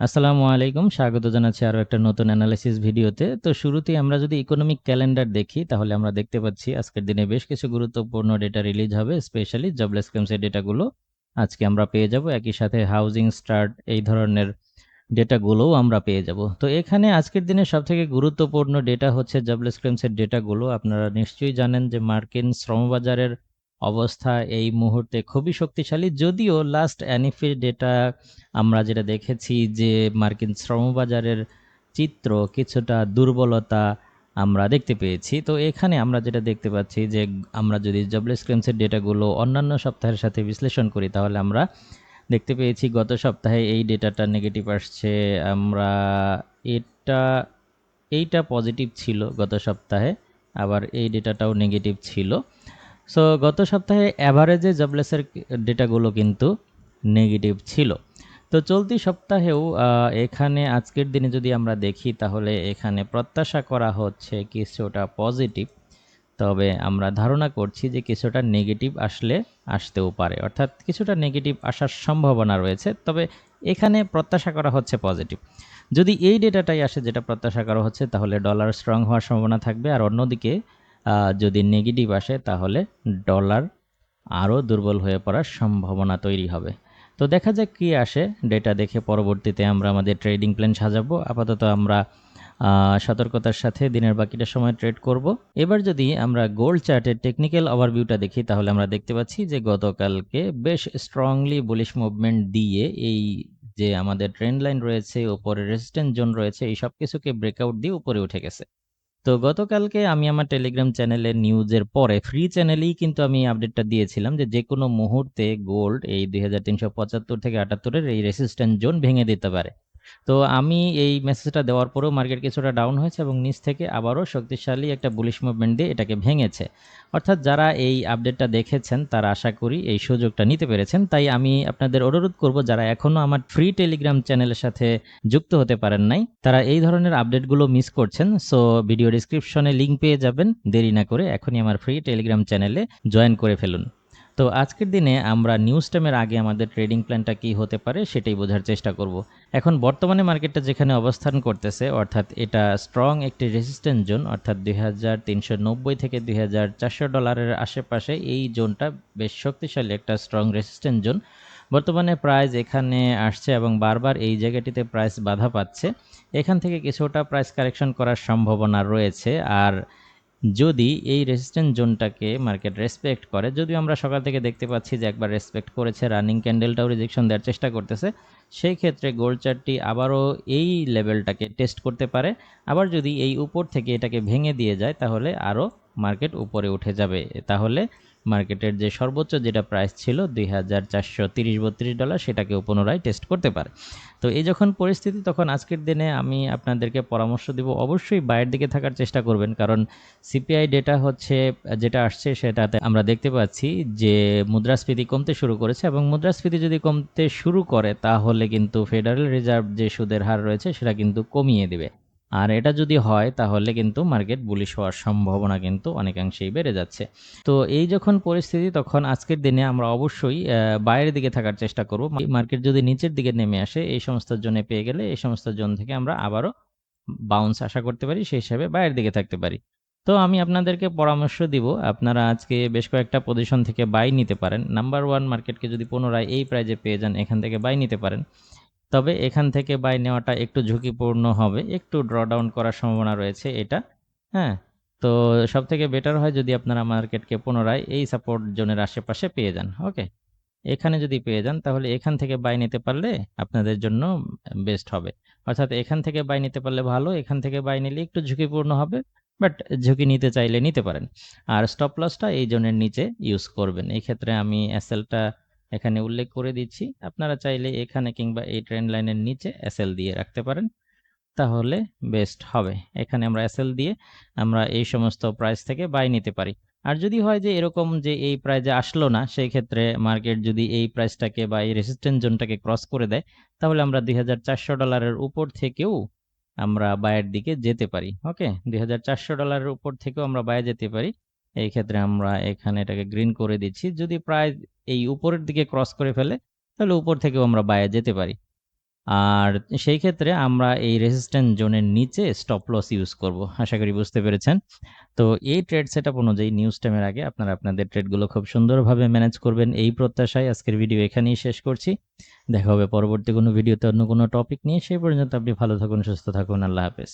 আসসালামু আলাইকুম। স্বাগত জানাচ্ছি আরও একটা নতুন অ্যানালাইসিস ভিডিওতে। তো শুরুতেই আমরা যদি ইকোনমিক ক্যালেন্ডার দেখি, তাহলে আমরা দেখতে পাচ্ছি আজকের দিনে বেশ কিছু গুরুত্বপূর্ণ ডেটা রিলিজ হবে স্পেশালি জবলেস ক্লেমসের ডেটাগুলো আজকে আমরা পেয়ে যাব একই সাথে হাউজিং স্টার্ট এই ধরনের ডেটাগুলোও আমরা পেয়ে যাব। তো এখানে আজকের দিনে সবথেকে গুরুত্বপূর্ণ ডেটা হচ্ছে জবলেস ক্লেমসের ডেটাগুলো আপনারা নিশ্চয়ই জানেন যে মার্কিন শ্রমবাজারের অবস্থা এই মুহূর্তে খুবই শক্তিশালী। যদিও লাস্ট অ্যানিফি ডেটা আমরা যেটা দেখেছি যে মার্কিন শ্রমবাজারের চিত্র কিছুটা দুর্বলতা আমরা দেখতে পেয়েছি। তো এখানে আমরা যেটা দেখতে পাচ্ছি যে আমরা যদি জবলেস ক্লেমসের ডেটাগুলো অন্যান্য সপ্তাহের সাথে বিশ্লেষণ করি, তাহলে আমরা দেখতে পেয়েছি গত সপ্তাহে এই ডেটাটা নেগেটিভ আসছে। আমরা এটা, এইটা পজিটিভ ছিল গত সপ্তাহে, আবার এই ডেটাটাও নেগেটিভ ছিল। সো গত সপ্তাহে অ্যাভারেজে জবলেসের ডেটাগুলো কিন্তু নেগেটিভ ছিল। তো চলতি সপ্তাহেও এখানে আজকের দিনে যদি আমরা দেখি, তাহলে এখানে প্রত্যাশা করা হচ্ছে কিছুটা পজিটিভ তবে আমরা ধারণা করছি যে কিছুটা নেগেটিভ আসলে আসতেও পারে। অর্থাৎ কিছুটা নেগেটিভ আসার সম্ভাবনা রয়েছে, তবে এখানে প্রত্যাশা করা হচ্ছে পজিটিভ যদি এই ডেটাটাই আসে যেটা প্রত্যাশা করা হচ্ছে, তাহলে ডলার স্ট্রং হওয়ার সম্ভাবনা থাকবে। আর অন্যদিকে যদি নেগেটিভ আসে, তাহলে ডলার আরও দুর্বল হয়ে পড়ার সম্ভাবনা তৈরি হবে। তো দেখা যাক কী আসে। ডেটা দেখে পরবর্তীতে আমরা আমাদের ট্রেডিং প্ল্যান সাজাবো। আপাতত আমরা সতর্কতার সাথে দিনের বাকিটা সময় ট্রেড করব। এবার যদি আমরা গোল্ড চার্টের টেকনিক্যাল ওভারভিউটা দেখি, তাহলে আমরা দেখতে পাচ্ছি যে গতকালকে বেশ স্ট্রংলি বুলিশ মুভমেন্ট দিয়ে এই যে আমাদের ট্রেন্ড লাইন রয়েছে, ওপরে রেজিস্ট্যান্ট জোন রয়েছে, এই সব কিছুকে ব্রেকআউট দিয়ে উপরে উঠে গেছে। তো গতকালকে আমি আমার টেলিগ্রাম চ্যানেলের নিউজের পরে ফ্রি চ্যানেলেই কিন্তু আমি আপডেটটা দিয়েছিলাম যে যে কোনো মুহূর্তে গোল্ড এই দুই হাজার তিনশো পঁচাত্তর থেকে আটাত্তরের এই রেসিস্ট্যান্ট জোন ভেঙে দিতে পারে। তো আমি এই মেসেজটা দেওয়ার পরেও মার্কেট কিছুটা ডাউন হয়েছে এবং নিচ থেকে আবারও শক্তিশালী একটা বুলিশ মুভমেন্ট দিয়ে এটাকে ভেঙেছে। অর্থাৎ যারা এই আপডেটটা দেখেছেন, তারা আশা করি এই সুযোগটা নিতে পেরেছেন। তাই আমি আপনাদের অনুরোধ করব, যারা এখনও আমার ফ্রি টেলিগ্রাম চ্যানেলের সাথে যুক্ত হতে পারেন নাই, তারা এই ধরনের আপডেটগুলো মিস করছেন। সো ভিডিও ডিসক্রিপশনে লিঙ্ক পেয়ে যাবেন। দেরি না করে এখনই আমার ফ্রি টেলিগ্রাম চ্যানেলে জয়েন করে ফেলুন। তো আজকের দিনে আমরা নিউজ টাইমের আগে আমাদের ট্রেডিং প্ল্যানটা কী হতে পারে সেটাই বোঝার চেষ্টা করব। এখন বর্তমানে মার্কেটটা যেখানে অবস্থান করতেছে, অর্থাৎ এটা স্ট্রং একটি রেসিস্ট্যান্ট জোন অর্থাৎ দুই হাজার তিনশো নব্বই থেকে দুই হাজার চারশো ডলারের আশেপাশে এই জোনটা বেশ শক্তিশালী একটা স্ট্রং রেসিস্ট্যান্ট জোন বর্তমানে প্রাইস এখানে আসছে এবং বারবার এই জায়গাটিতে প্রাইস বাধা পাচ্ছে। এখান থেকে কিছুটা প্রাইস কারেকশন করার সম্ভাবনা রয়েছে। আর যদি এই রেজিস্ট্যান্ট জোনটাকে মার্কেট রেসপেক্ট করে, যদিও আমরা সকাল থেকে দেখতে পাচ্ছি যে একবার রেসপেক্ট করেছে রানিং ক্যান্ডেলটাও রিজেকশন দেওয়ার চেষ্টা করতেছে, সেই ক্ষেত্রে গোল্ড চার্টটি আবারও এই লেভেলটাকে টেস্ট করতে পারে। আবার যদি এই উপর থেকে এটাকে ভেঙে দিয়ে যায়, তাহলে আরও মার্কেট উপরে উঠে যাবে। তাহলে মার্কেটের যে সর্বোচ্চ যেটা প্রাইস ছিল দুই হাজার চারশো তিরিশ বত্রিশ ডলার সেটাকেও পুনরায় টেস্ট করতে পারে। তো এই যখন পরিস্থিতি, তখন আজকের দিনে আমি আপনাদেরকে পরামর্শ দিব, অবশ্যই বাইরের দিকে থাকার চেষ্টা করবেন। কারণ সিপিআই ডেটা হচ্ছে, যেটা আসছে, সেটাতে আমরা দেখতে পাচ্ছি যে মুদ্রাস্ফীতি কমতে শুরু করেছে এবং মুদ্রাস্ফীতি যদি কমতে শুরু করে, তাহলে কিন্তু ফেডারেল রিজার্ভ যে সুদের হার রয়েছে, সেটা কিন্তু কমিয়ে দেবে। আর এটা যদি হয়, তাহলে কিন্তু মার্কেট বুলিশ হওয়ার সম্ভাবনা কিন্তু অনেকাংশেই বেড়ে যাচ্ছে। তো এই যখন পরিস্থিতি, তখন আজকের দিনে আমরা অবশ্যই বাইরের দিকে থাকার চেষ্টা করব। মার্কেট যদি নিচের দিকে নেমে আসে, এই সমস্ত জোনে পেয়ে গেলে এই সমস্ত জোন থেকে আমরা আবারও বাউন্স আশা করতে পারি, সেই হিসাবে বাইরের দিকে থাকতে পারি। তো আমি আপনাদেরকে পরামর্শ দিব, আপনারা আজকে বেশ কয়েকটা পজিশন থেকে বাই নিতে পারেন। নাম্বার ওয়ান মার্কেটকে যদি পুনরায় এই প্রাইজে পেয়ে যান, এখান থেকে বাই নিতে পারেন। তবে এখান থেকে বাই নেওয়াটা একটু ঝুঁকিপূর্ণ হবে, একটু ড্রডাউন করার সম্ভাবনা রয়েছে এটা হ্যাঁ? তো সব থেকে বেটার হয় যদি আপনারা মার্কেটকে পুনরায় এই সাপোর্ট জোনের আশেপাশে পেয়ে যান ওকে এখানে যদি পেয়ে যান তাহলে এখান থেকে বাই নিতে পারলে আপনাদের জন্য বেস্ট হবে। অর্থাৎ এখান থেকে বাই নিতে পারলে ভালো, এখান থেকে বাই নিলে একটু ঝুঁকিপূর্ণ হবে বাট ঝুঁকি নিতে চাইলে নিতে পারেন। আর স্টপ লসটা এই জোনের নিচে ইউজ করবেন। এই ক্ষেত্রে আমি এসএলটা এখানে উল্লেখ করে দিচ্ছি। আপনারা চাইলে এখানে কিংবা এই ট্রেন লাইনের নিচে এসএল দিয়ে রাখতে পারেন। তাহলে বেস্ট হবে। এখানে আমরা এসএল দিয়ে আমরা এই সমস্ত প্রাইস থেকে বাই নিতে পারি। আর যদি হয় যে এরকম যে এই প্রাইজে আসলো না, সেই ক্ষেত্রে মার্কেট যদি এই প্রাইসটাকে বা এই রেসিস্ট্যান্ট জোনটাকে ক্রস করে দেয়, তাহলে আমরা দুই হাজার চারশো ডলারের উপর থেকেও আমরা বায়ের দিকে যেতে পারি। ওকে দুই হাজার চারশো ডলারের উপর থেকেও আমরা বায়ে যেতে পারি। এই ক্ষেত্রে আমরা এখানে এটাকে গ্রিন করে দিচ্ছি। যদি প্রায় এই উপরের দিকে ক্রস করে ফেলে, তাহলে উপর থেকেও আমরা বায়ে যেতে পারি। আর সেই ক্ষেত্রে আমরা এই রেজিস্ট্যান্স জোনের নিচে স্টপ লস ইউজ করব, আশা করি বুঝতে পেরেছেন। তো এই ট্রেড সেট আপ অনুযায়ী নিউজ টাইমের আগে আপনারা আপনাদের ট্রেডগুলো খুব সুন্দরভাবে ম্যানেজ করবেন এই প্রত্যাশায়। আজকের ভিডিও এখানেই শেষ করছি। দেখা হবে পরবর্তী কোনো ভিডিওতে অন্য কোনো টপিক নিয়ে। সেই পর্যন্ত আপনি ভালো থাকুন, সুস্থ থাকুন, আল্লাহ হাফেজ।